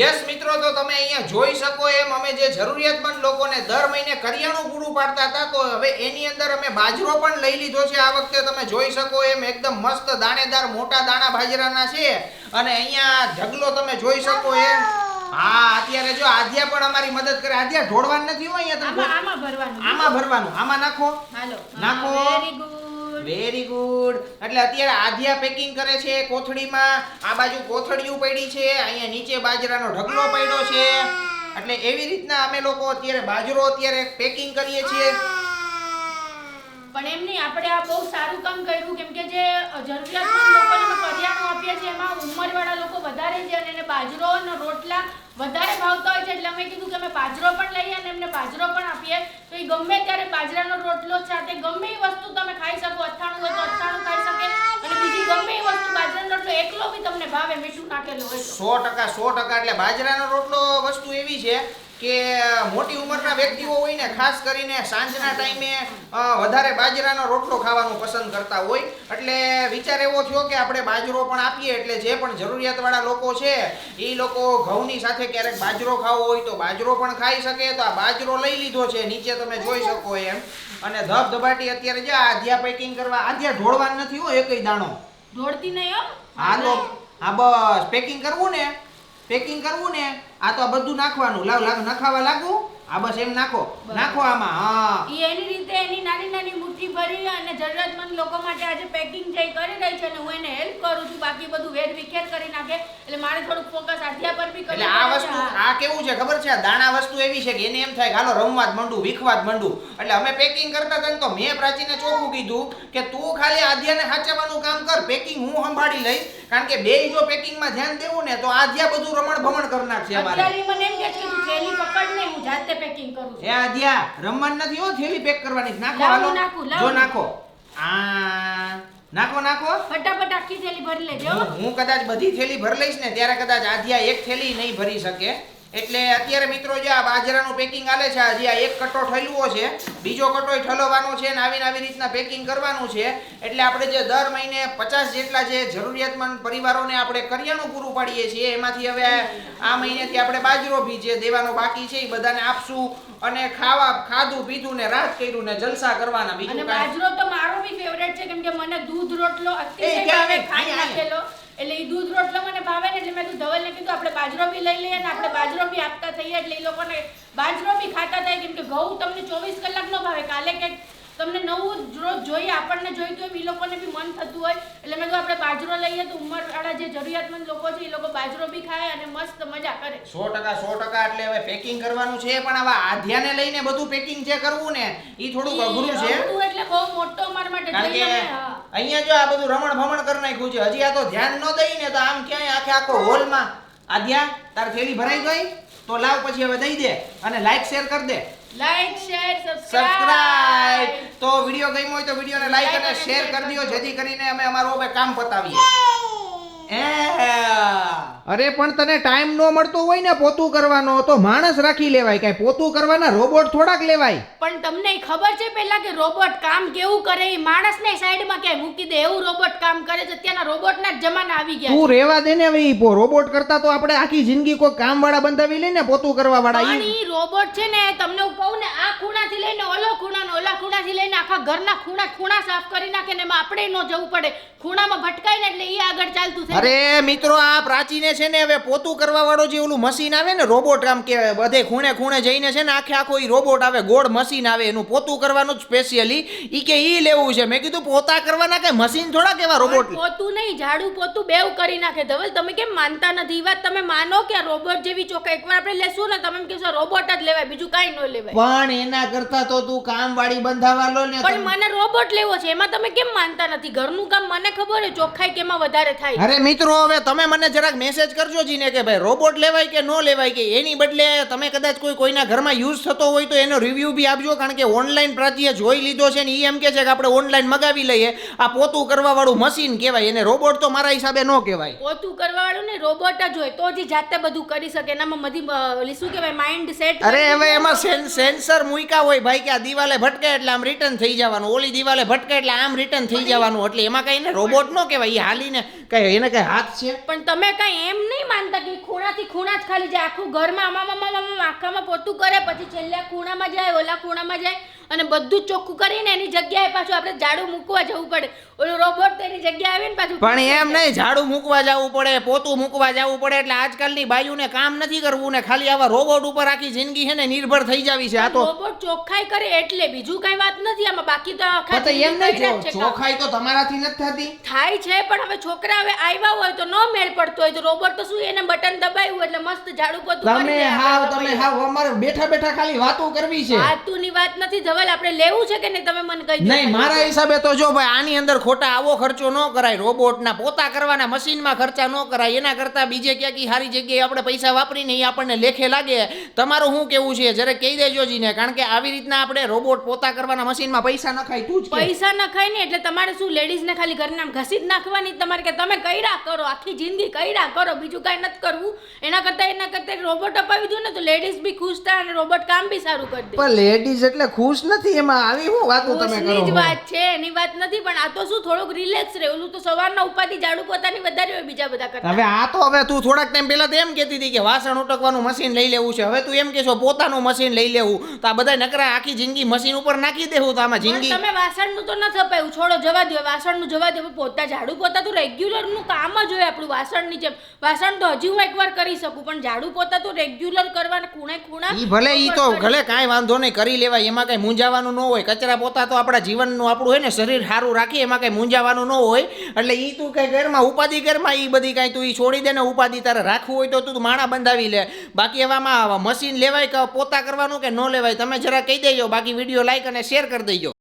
Yes મિત્રો તો તમે અહીંયા જોઈ શકો એમ અમે જે જરૂરિયાતમંદ લોકોને દર મહિને કરિયાણું પૂરું પાડતા હતા તો હવે એની અંદર અમે બાજરો પણ લઈ લીધો છે. આ વખતે તમે જોઈ શકો એમ એકદમ મસ્ત દાણેદાર મોટા દાણા બાજરાના છે. અને અહીંયા ઢગલો તમે જોઈ શકો એમ. હા અત્યારે જો આધ્યા પણ અમારી મદદ કરે. આધ્યા ઢોળવાનું નથી હોય અહીંયા તમે આમાં ભરવાનું. આમાં ભરવાનું. આમાં નાખો. નાખો. વેરી ગુડ વેરી ગુડ એટલે અત્યારે આધ્યા પેકિંગ કરે છે કોથળીમાં. આ બાજુ કોથળીયું પડી છે. અહીંયા નીચે બાજરાનો ઢગલો પડ્યો છે. એટલે એવી રીતના અમે લોકો અત્યારે બાજરો અત્યારે પેકિંગ કરીએ છીએ. પણ એમ નહીં, આપણે આ બહુ સારું કામ કર્યું, કેમ કે જે જરૂરિયાતમંદ લોકોને કરિયાણું આપીએ છીએ, એમાં ઉંમરવાળા લોકો વધારે છે અને એને બાજરો અને રોટલા વધારે ભાવતા હોય છે. એટલે અમે કીધું કે અમે બાજરો પણ લઈએ અને એમને બાજરો પણ આપીએ. તો એ ગમે ત્યારે બાજરાનો રોટલો સાથે ગમે એ વસ્તુ તમે ખાઈ શકો અથાણું હોય તો અથાણું ખાઈ શકે અને બીજી ગમે એ વસ્તુ બાજરાનો રોટલો એકલો બી તમને ભાવે મીઠું નાખેલું હોય તો સો ટકા સો ટકા એટલે બાજરાનો રોટલો વસ્તુ એવી છે કે મોટી ઉંમરના વ્યક્તિઓ હોય ને ખાસ કરીને સાંજના ટાઈમે વધારે બાજરાનો રોટલો ખાવાનું પસંદ કરતા હોય. એટલે વિચાર એવો થયો કે આપણે બાજરો પણ આપીએ એટલે જે પણ જરૂરિયાતવાળા લોકો છે એ લોકો ઘઉંની સાથે ક્યારેક બાજરો ખાવો હોય તો બાજરો પણ ખાઈ શકે. તો આ બાજરો લઈ લીધો છે નીચે તમે જોઈ શકો એમ. અને ધબધબાટી અત્યારે જે આધ્યા પેકિંગ કરવા આધ્યા ઢોળવાનું નથી હો એકય દાણો. દોડતી નહીં હો. હા તો હા બસ. પેકિંગ કરવું ને? પેકિંગ કરવું ને? આ તો આ બધું નાખવાનું. લાવ લાવ નખાવા લાગુ? આ બસ એમ નાખો. નાખો આમાં હા. ઈ એની રીતે એની નાની નાની મુઠ્ઠી ભરી અને જરૂરતમંદ લોકો માટે આજે પેકિંગ જે કરી રહી છે અને હું એને હેલ્પ કરું છું. બાકી બધું વેર વિખેર કરી નાખે. એટલે મારે થોડુંક ફોકસ આધ્યા પર બી એટલે આ વસ્તુ આ કેવું છે? ખબર છે? આ દાણા વસ્તુ એવી છે કે એને એમ થાય હાલો રમવા જ મંડું વિખવા જ મંડું. એટલે અમે પેકિંગ કરતા હતા ને તો મેં પ્રાચીને ચોખ્ખું કીધું કે તું ખાલી આધ્યાને સાચવવાનું કામ કર. પેકિંગ હું સંભાળી લઈશ કારણ કે બે જો પેકિંગમાં ધ્યાન દેવું ને તો આધ્યા બધું રમણ ભમણ કરી નાખશે અમારે. અત્યારે મને એમ કે છે કે થેલી પકડ ને હું જાતે પેકિંગ કરું એ આધ્યા રમણ નથી હો થેલી પેક કરવાની. નાખો લાવું, હાલો. નાખું, લાવું. જો નાખો. આ નાખો નાખો. ફટાફટ આખી થેલી ભરી લેજો હું. કદાચ બધી થેલી ભરી લઈશ ને ત્યારે કદાચ આધ્યા એક થેલી નહીં ભરી શકે. એટલે અત્યારે મિત્રો જે આ બાજરાનું પેકિંગ આલે છે હજી આ એક કટ્ટો ઠલવો છે બીજો કટ્ટોય ઠલવવાનો છે અને આવી આવી રીતના પેકિંગ કરવાનું છે. એટલે આપણે જે દર મહિને પચાસ જેટલા જે જરૂરિયાતમંદ પરિવારોને આપણે કરિયાણું પૂરું પાડીએ છીએ એમાંથી હવે આ મહિનેથી આપણે બાજરો બી જે દેવાનો બાકી છે એ બધાને આપશું અને ખાવા ખાધું પીધું ને રાત કર્યું ને જલસા કરવાના બીજું બાજરો તો મારો બી ફેવરેટ છે કેમ કે મને દૂધ રોટલો આવે? ખાઈ નાખેલો. એટલે એ દૂધ રોટલો મને ભાવે ને એટલે મેં કીધું ધવલને કીધું આપણે બાજરો બી લઈ લઈએ ને આપણે બાજરો બી આપતા થઈએ એટલે એ લોકોને બાજરો બી ખાતા થાય કેમ કે ઘઉં તમને ચોવીસ કલાક ન ભાવે. કાલે કે તમને નવું રોજ જોઈએ આપણને જોઈતું હોય એ લોકોને બી મન થતું હોય. એટલે મેં કીધું આપણે બાજરો લઈએ તો ઉંમરવાળા જે જરૂરિયાતમંદ લોકો છે એ લોકો બાજરો બી ખાય અને મસ્ત મજા કરે. સો ટકા સો ટકા એટલે હવે પેકિંગ કરવાનું છે પણ હવે આધ્યાને લઈને બધું પેકિંગ જે કરવું ને એ થોડું અઘરું છે. એટલે બહુ મોટો અમારા માટે કારણ કે. અહીંયા જો આ બધું રમણ ભમણ કરી નાખ્યું છે હજી આ તો ધ્યાન ન દઈ ને તો આમ ક્યાંય આખે આખો હોલમાં ધ્યાન તાર થેલી ભરાઈ ગઈ? તો લાવ પછી હવે દઈ દે અને લાઈક શેર કરી દે. લાઈક શેર સબસ્ક્રાઇબ તો વીડિયો ગમ્યો હોય તો વિડીયોને લાઈક અને શેર કરી દો જેથી કરીને અમે અમારું કામ પતાવીએ. અરે પણ તને ટાઈમ ન મળતો હોય ને પોતું કરવાનો તો માણસ રાખી લેવાય. કઈ પોતું કરવાના રોબોટ થોડાક લેવાય. પણ તમને ખબર છે પેલા કે રોબોટ કામ કેવું કરે? એ માણસ ને સાઈડમાં ક્યાંય મૂકી દે. એવું રોબોટ કામ કરે છે. અત્યારના રોબોટના જ જમાના આવી ગયા તું રેવા દે ને હવે પો- રોબોટ કરતા તો આપણે આખી જિંદગી કોઈ કામ વાળા બંધાવી લઈને પોતું કરવા વાળા પણ ઈ. રોબોટ છે ને તમને હું કહું ને આ ખૂણા થી લઈને ઓલો ખૂણા ને ઓલા ખૂણાથી લઈને આખા ઘરના ખૂણા ખૂણા સાફ કરી નાખે ને એમાં આપણે ન જવું પડે. ખૂણામાં ભટકાય ને એટલે ઈ આગળ ચાલતું થાય. અરે મિત્રો આ પ્રાચીને છે ને હવે પોતું કરવા વાળો જે ઓલું મશીન આવે ને રોબોટ આમ કે બધે ખૂણે ખૂણે જઈને છે ને આખે આખો એ રોબોટ આવે ગોળ મશીન આવે એનું પોતું કરવાનું જ સ્પેશિયલી ઈ કે ઈ લેવું છે. મેં કીધું પોતા કરવાના કે મશીન થોડા કેવા રોબોટ પોતું નહીં ઝાડુ પોતું બેવ કરી નાખે. ધવલ તમે કેમ માનતા નથી? વાત તમે માનો કે રોબોટ જેવી ચોખ્ખા એકવાર આપણે લેશું ને તમે કહેશો રોબોટ જ લેવાય બીજું કાંઈ ન લેવાય. પણ એના કરતા તો તું કામ વાળી બંધાવા લો ને પણ મને રોબોટ લેવો છે. એમાં તમે કેમ માનતા નથી? ઘરનું કામ મને ખબર છે ચોખ્ખાઈ કેમાં વધારે થાય? અરે મિત્રો હવે તમે મને જરાક મેસેજ કરજો જીને કે ભાઈ રોબોટ લેવાય કે ન લેવાય કે એની બદલે તમે કદાચ કોઈ કોઈના ઘરમાં યુઝ થતો હોય તો એનો રિવ્યૂ બી આપજો કારણ કે ઓનલાઈન પ્રાચીએ જોઈ લીધો છે ને એ એમ કે છે કે આપણે ઓનલાઈન મગાવી લઈએ. આ પોતું કરવાવાળું મશીન કહેવાય એને રોબોટ તો મારા હિસાબે ન કહેવાય. પોતું કરવાવાળું ને રોબોટ જ હોય તો જ જાતે બધું કરી શકે એનામાં બધી શું કહેવાય માઇન્ડ સેટ અરે હવે એમાં સેન- સેન્સર મૂક્યા હોય ભાઈ કે આ દિવાલે ભટકે એટલે આમ રિટર્ન થઈ જવાનું. ઓલી દિવાલે ભટકે એટલે આમ રિટર્ન થઈ જવાનું. એટલે એમાં કઈ ને રોબોટ ન કહેવાય એ હાલીને કઈ એને કઈ હાથ છે? પણ તમે કઈ એમ નહીં માનતા કે ખૂણાથી ખૂણા જ ખાલી જાય. આખું ઘરમાં આમાં આખામાં પોતું કરે, પછી છેલ્લે ખૂણામાં જાય, ઓલા ખૂણામાં જાય. અને બધું ચોખ્ખું કરીને એની જગ્યાએ પાછું આપણે ઝાડુ મૂકવા જવું પડે. ઓલો રોબોટ તો એની જગ્યાએ આવીને પાછું પણ એમ નહીં ઝાડુ મૂકવા જવું પડે પોતું મૂકવા જવું પડે એટલે આજકાલની બાયુને કામ નથી કરવું ને ખાલી આવા રોબોટ ઉપર આખી જિંદગી છે ને નિર્ભર થઈ જાવી છે. આ તો રોબોટ ચોખ્ખાઈ કરે એટલે બીજું કઈ વાત નથી આમાં બાકી તો આખા એમ નહીં. ચોખાઈ તો તમારાથી નથી થતી. થાય છે પણ હવે છોકરા હવે આવ્યા હોય તો ન મેળ પડતો હોય તો રોબોટ તો શું એને બટન દબાવ્યું એટલે મસ્ત ઝાડુ પોતું તમે હા તમે હા અમારે બેઠા બેઠા ખાલી વાતો કરવી છે. વાતોની વાત નથી ધવલ આપણે લેવું છે કે નહીં તમે મને કહી દો. નહીં મારા હિસાબે તો જો ભાઈ આની અંદર ખોટા આવો ખર્ચો ન કરાય રોબોટના પોતા કરવાના મશીનમાં ખર્ચા ન કરાય એના કરતા બીજે ક્યાંક સારી જગ્યાએ આપણે પૈસા વાપરીને એ આપણને લેખે લાગે. તમારું શું કેવું છે? જરા કહી દેજો જીને કારણ કે આવી રીતના આપણે રોબોટ પોતા કરવાના મશીનમાં પૈસા નખાય તું જ પૈસા ન ખાય ને એટલે તમારે શું લેડીઝ ને ખાલી ઘરના ઘસી જ નાખવાની તમારે કે તમે કઈરા કરો આખી જિંદગી કઈરા કરો બીજું કાંઈ નથી કરવું. એના કરતા એના કરતાં રોબોટ અપાવી દો ને તો લેડીઝ બી ખુશ થાય અને રોબોટ કામ બી સારું કરી દે. પણ લેડીઝ એટલે ખુશ નથી એમાં આવી હું વાતો તમે કરો જ વાત છે એની વાત નથી પણ આ તો શું થોડુંક રિલેક્સ રહે ઓલું તો સવારના ઉપાધિ ઝાડુ પોતાની વધારે હોય બીજા બધા કરતા. હવે આ તો હવે તું થોડાક ટાઈમ પહેલા તો એમ કહેતી હતી કે વાસણ ઉટકવાનું મશીન લઈ લેવું છે. હવે તું એમ કહેશો પોતાનું મશીન લઈ લેવું. તો આ બધા નકરા આખી જિંદગી મશીન ઉપર નાખી દેવું તો આમાં જિંદગી તમે વાસણનું તો ન થપાયું છોડો જવા દો વાસણનું જવા દો પોતા ઝાડુ પોતા તો રેગ્યુલરનું કામ જ હોય આપણું વાસણની જેમ. વાસણ તો હજી હું એકવાર કરી શકું પણ ઝાડુ પોતા તો રેગ્યુલર કરવાના ખૂણે ખૂણા ઈ ભલે ઈ તો ભલે કાંઈ વાંધો નહીં કરી લેવાય એમાં કાંઈ મૂંઝાવાનું ન હોય. કચરા પોતા તો આપણા જીવનનું આપણું હોય ને, શરીર સારું રાખીએ, એમાં કંઈ મૂંઝાવાનું ન હોય. એટલે એ તું કંઈ ઘરમાં, ઉપાધિ ઘરમાં એ બધી કાંઈ તું એ છોડી દે ને ઉપાધિ તારે રાખવું હોય તો તું માણા બંધાવી લે. બાકી એવામાં મશીન લેવાય કે પોતા કરવાનું કે ન લેવાય, તમે જરા કહી દેજો. બાકી વીડિયો લાઈક અને શેર કરી દેજો.